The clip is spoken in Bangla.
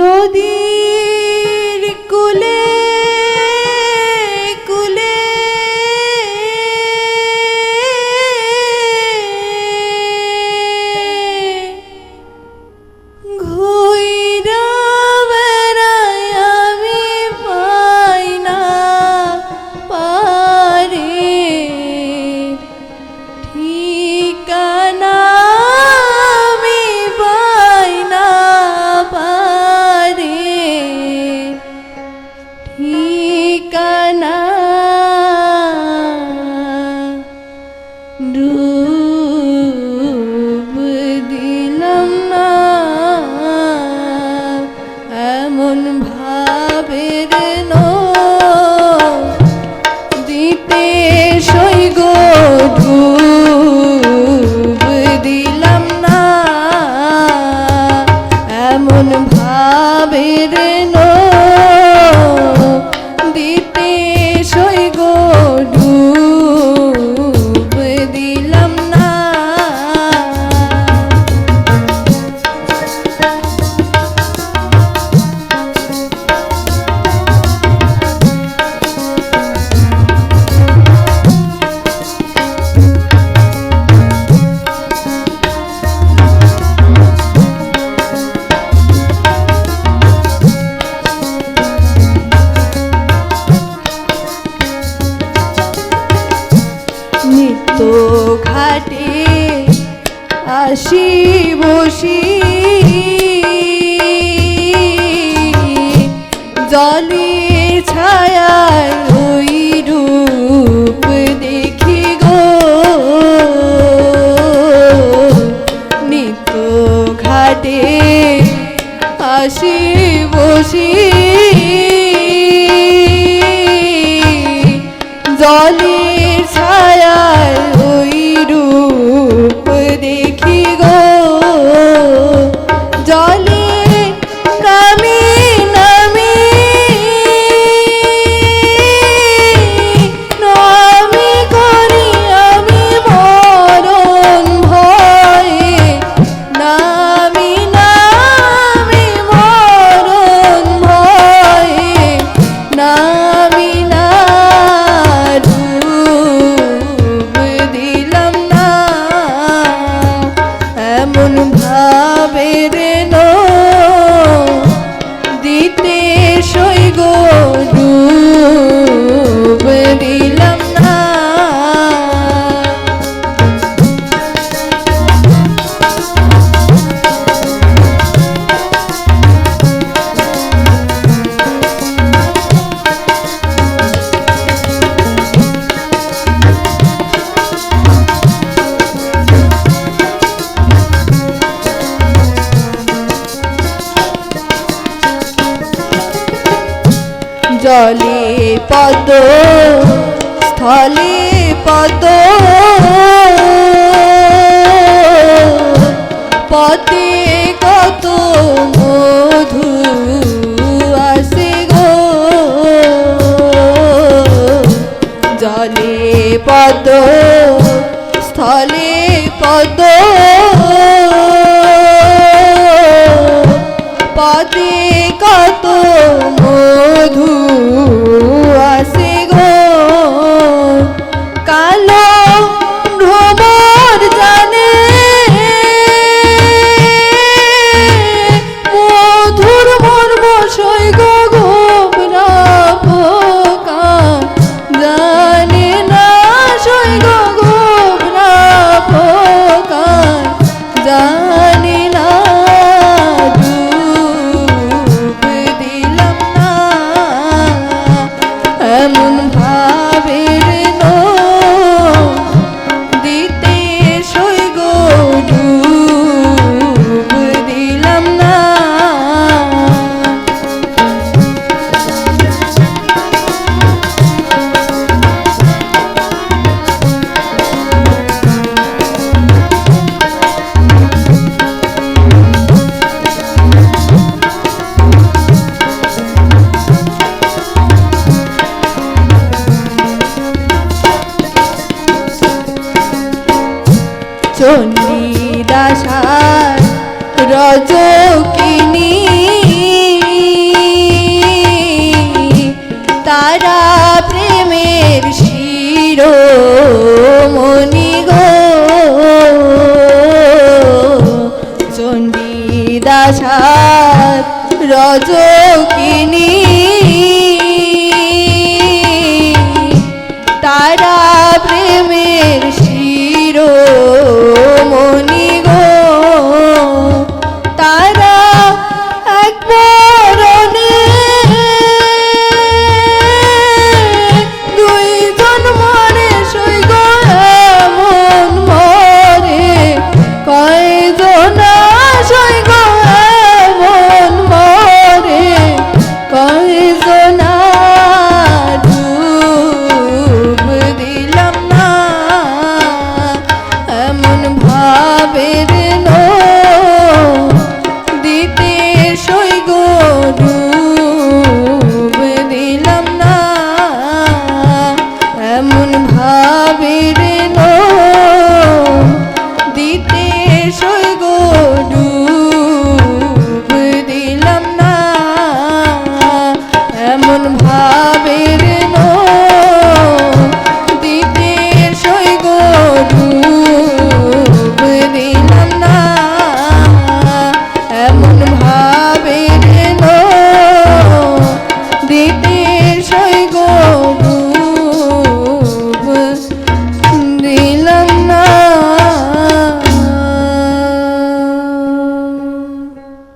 নদী do বসি বসি। জলে ছায় ওই রূপ দেখি গো। নিত ঘাটে আসি বসি। জলে ছায় ওই রূপ দেখি জলে পদ, স্থলে পদ। পদে কত মধু আসে গো। জলে পদ, স্থলে পদ। পদে কত মধু বসই গো। চণ্ডী দাসার তারা প্রেমের শিরো মনি গো চণ্ডী রজকিনী। ভাবের দিতে সই